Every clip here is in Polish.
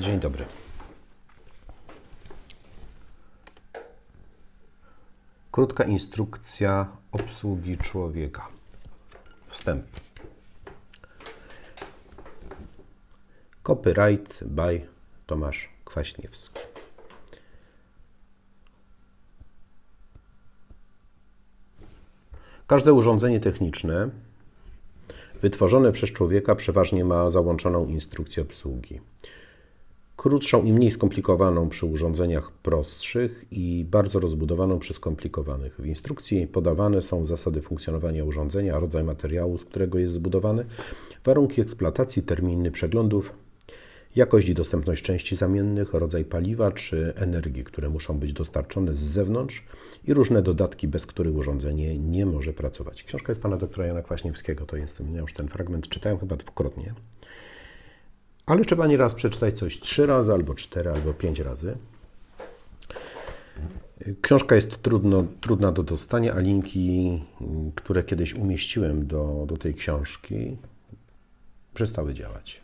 Dzień dobry. Krótka instrukcja obsługi człowieka. Wstęp. Copyright by Tomasz Kwaśniewski. Każde urządzenie techniczne wytworzone przez człowieka przeważnie ma załączoną instrukcję obsługi. Krótszą i mniej skomplikowaną przy urządzeniach prostszych i bardzo rozbudowaną przy skomplikowanych. W instrukcji podawane są zasady funkcjonowania urządzenia, rodzaj materiału, z którego jest zbudowany, warunki eksploatacji, terminy przeglądów, jakość i dostępność części zamiennych, rodzaj paliwa czy energii, które muszą być dostarczone z zewnątrz i różne dodatki, bez których urządzenie nie może pracować. Książka jest pana doktora Jana Kwaśniewskiego, to jest, ja już ten fragment czytałem chyba dwukrotnie. Ale trzeba nieraz przeczytać coś trzy razy, albo cztery, albo pięć razy. Książka jest trudno, trudna do dostania, a linki, które kiedyś umieściłem do, do tej książki, przestały działać.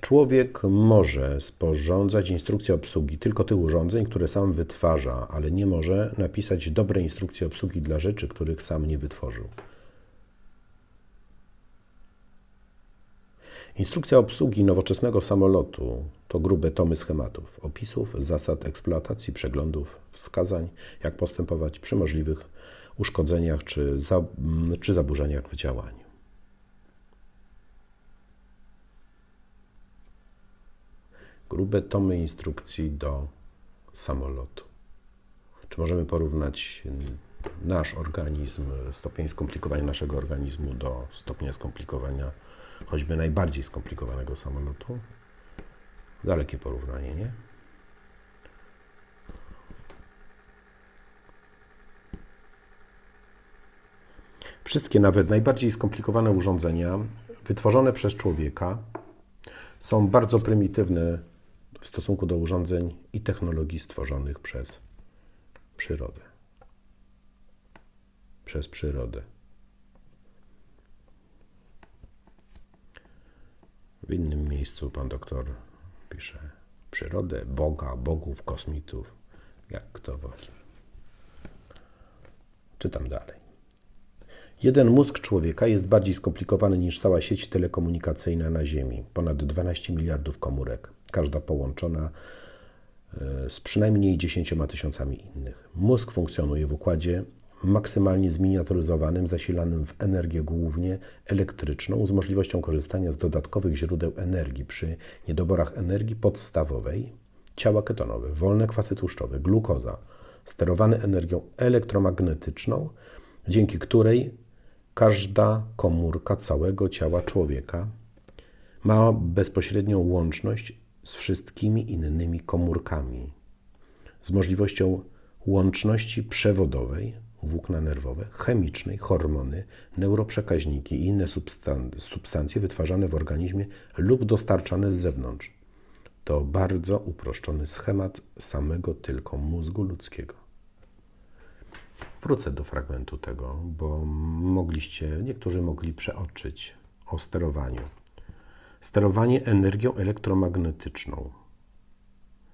Człowiek może sporządzać instrukcję obsługi tylko tych urządzeń, które sam wytwarza, ale nie może napisać dobrej instrukcji obsługi dla rzeczy, których sam nie wytworzył. Instrukcja obsługi nowoczesnego samolotu to grube tomy schematów, opisów, zasad eksploatacji, przeglądów, wskazań, jak postępować przy możliwych uszkodzeniach czy, za, czy zaburzeniach w działaniu. Grube tomy instrukcji do samolotu. Czy możemy porównać nasz organizm, stopień skomplikowania naszego organizmu do stopnia skomplikowania choćby najbardziej skomplikowanego samolotu. Dalekie porównanie, nie? Wszystkie, nawet najbardziej skomplikowane urządzenia wytworzone przez człowieka są bardzo prymitywne w stosunku do urządzeń i technologii stworzonych przez przyrodę. Przez przyrodę. W innym miejscu pan doktor pisze przyrodę, Boga, bogów, kosmitów, jak kto woli. Czytam dalej. Jeden mózg człowieka jest bardziej skomplikowany niż cała sieć telekomunikacyjna na Ziemi. Ponad 12 miliardów komórek, każda połączona e, z przynajmniej 10 tysiącami innych. Mózg funkcjonuje w układzie maksymalnie zminiaturyzowanym, zasilanym w energię głównie elektryczną, z możliwością korzystania z dodatkowych źródeł energii przy niedoborach energii podstawowej, ciała ketonowe, wolne kwasy tłuszczowe, glukoza, sterowany energią elektromagnetyczną, dzięki której każda komórka całego ciała człowieka ma bezpośrednią łączność z wszystkimi innymi komórkami, z możliwością łączności przewodowej, włókna nerwowe, chemicznej, hormony, neuroprzekaźniki i inne substancje wytwarzane w organizmie lub dostarczane z zewnątrz. To bardzo uproszczony schemat samego tylko mózgu ludzkiego. Wrócę do fragmentu tego, bo mogliście, niektórzy mogli przeoczyć o sterowaniu. Sterowanie energią elektromagnetyczną,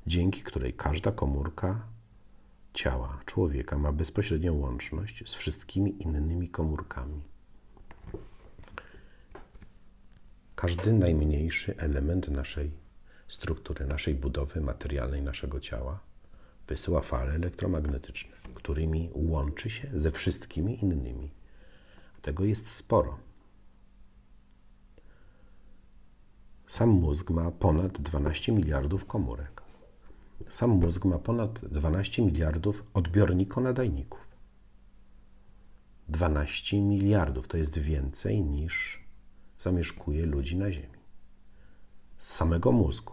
dzięki której każda komórka ciała człowieka ma bezpośrednią łączność z wszystkimi innymi komórkami. Każdy najmniejszy element naszej struktury, naszej budowy materialnej, naszego ciała wysyła fale elektromagnetyczne, którymi łączy się ze wszystkimi innymi. Tego jest sporo. Sam mózg ma ponad 12 miliardów komórek. Sam mózg ma ponad 12 miliardów odbiornikonadajników. 12 miliardów to jest więcej niż zamieszkuje ludzi na Ziemi. Z samego mózgu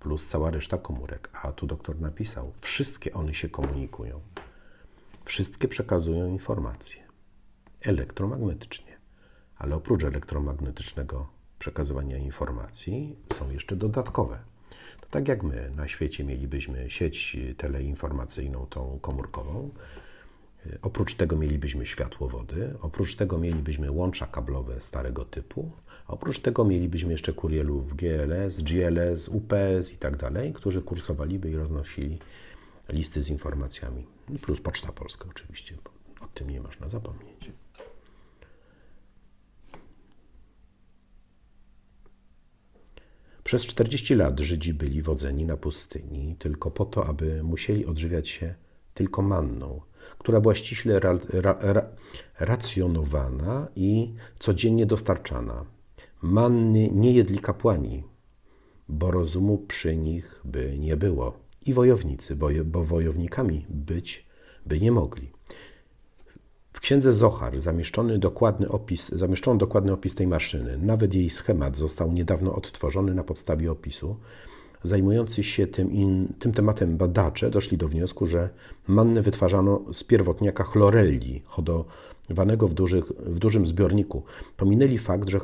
plus cała reszta komórek. A tu doktor napisał, wszystkie one się komunikują. Wszystkie przekazują informacje elektromagnetycznie. Ale oprócz elektromagnetycznego przekazywania informacji są jeszcze dodatkowe tak jak my na świecie mielibyśmy sieć teleinformacyjną, tą komórkową. Oprócz tego mielibyśmy światłowody, oprócz tego mielibyśmy łącza kablowe starego typu, Oprócz tego mielibyśmy jeszcze kurielów GLS, GLS, UPS i tak dalej, którzy kursowaliby i roznosili listy z informacjami. Plus Poczta Polska oczywiście, o tym nie można zapomnieć. Przez 40 lat Żydzi byli wodzeni na pustyni tylko po to, aby musieli odżywiać się tylko manną, która była ściśle ra, ra, ra, racjonowana i codziennie dostarczana. Manny nie jedli kapłani, bo rozumu przy nich by nie było, i wojownicy, bo, bo wojownikami być by nie mogli. W księdze Zohar zamieszczony dokładny opis, zamieszczono dokładny opis tej maszyny. Nawet jej schemat został niedawno odtworzony na podstawie opisu. Zajmujący się tym, in, tym tematem badacze doszli do wniosku, że mannę wytwarzano z pierwotniaka chlorelli, hodowanego w, dużych, w dużym zbiorniku. Pominęli fakt, że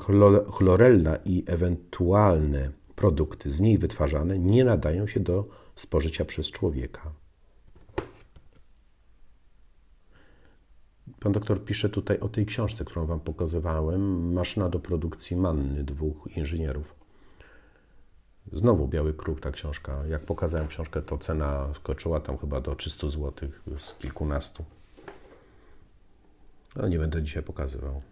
chlorella i ewentualne produkty z niej wytwarzane nie nadają się do spożycia przez człowieka. Pan doktor pisze tutaj o tej książce, którą Wam pokazywałem. Maszyna do produkcji manny dwóch inżynierów. Znowu Biały Kruk, ta książka. Jak pokazałem książkę, to cena skoczyła tam chyba do 300 zł z kilkunastu. No nie będę dzisiaj pokazywał.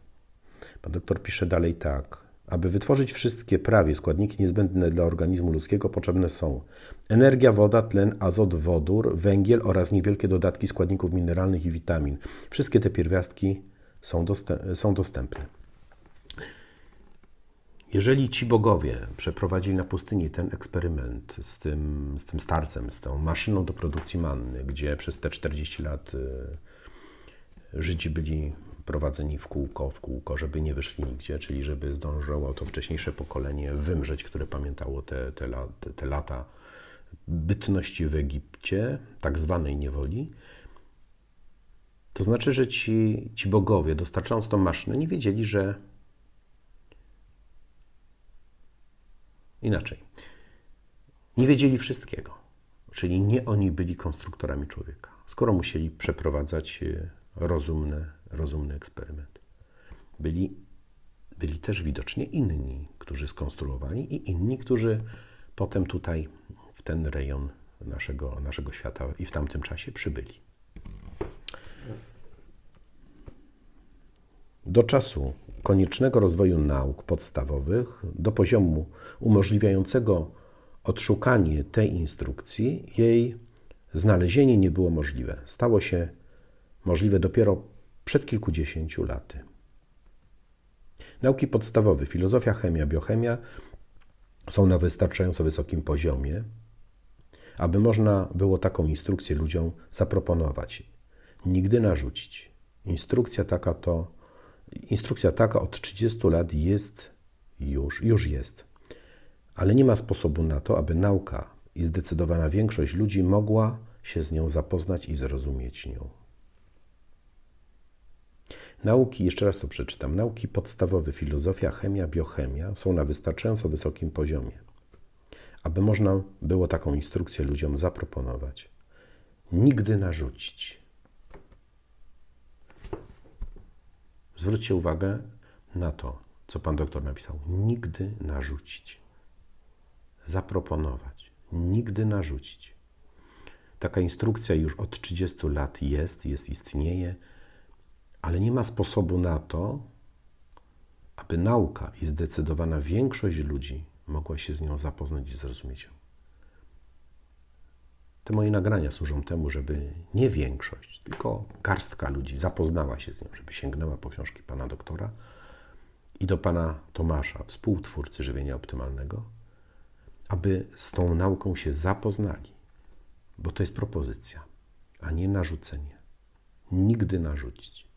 Pan doktor pisze dalej tak. Aby wytworzyć wszystkie prawie składniki niezbędne dla organizmu ludzkiego, potrzebne są energia, woda, tlen, azot, wodór, węgiel oraz niewielkie dodatki składników mineralnych i witamin. Wszystkie te pierwiastki są, dostęp są dostępne. Jeżeli ci bogowie przeprowadzili na pustyni ten eksperyment z tym, z tym starcem, z tą maszyną do produkcji manny, gdzie przez te 40 lat y, Żydzi byli prowadzeni w kółko, w kółko, żeby nie wyszli nigdzie, czyli żeby zdążyło to wcześniejsze pokolenie wymrzeć, które pamiętało te, te, te, lata bytności w Egipcie, tak zwanej niewoli. To znaczy, że ci, ci bogowie, dostarczając tą maszynę, nie wiedzieli, że inaczej. Nie wiedzieli wszystkiego. Czyli nie oni byli konstruktorami człowieka. Skoro musieli przeprowadzać e, rozumne, rozumny eksperyment. Byli, byli też widocznie inni, którzy skonstruowali i inni, którzy potem tutaj w ten rejon naszego, naszego świata i w tamtym czasie przybyli. Do czasu koniecznego rozwoju nauk podstawowych, do poziomu umożliwiającego odszukanie tej instrukcji, jej znalezienie nie było możliwe. Stało się możliwe dopiero przed kilkudziesięciu laty. Nauki podstawowe, filozofia, chemia, biochemia są na wystarczająco wysokim poziomie, aby można było taką instrukcję ludziom zaproponować, nigdy narzucić. Instrukcja taka to instrukcja taka od 30 lat jest już, już jest. Ale nie ma sposobu na to, aby nauka i zdecydowana większość ludzi mogła się z nią zapoznać i zrozumieć nią. Nauki, jeszcze raz to przeczytam, nauki podstawowe, filozofia, chemia, biochemia są na wystarczająco wysokim poziomie, aby można było taką instrukcję ludziom zaproponować. Nigdy narzucić. Zwróćcie uwagę na to, co pan doktor napisał. Nigdy narzucić. Zaproponować. Nigdy narzucić. Taka instrukcja już od 30 lat jest, jest, istnieje ale nie ma sposobu na to, aby nauka i zdecydowana większość ludzi mogła się z nią zapoznać i zrozumieć ją. Te moje nagrania służą temu, żeby nie większość, tylko garstka ludzi zapoznała się z nią, żeby sięgnęła po książki pana doktora i do pana Tomasza, współtwórcy żywienia optymalnego, aby z tą nauką się zapoznali, bo to jest propozycja, a nie narzucenie. Nigdy narzucić.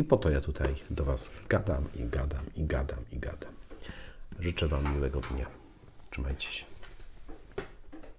I po to ja tutaj do Was gadam i gadam i gadam i gadam. Życzę Wam miłego dnia. Trzymajcie się.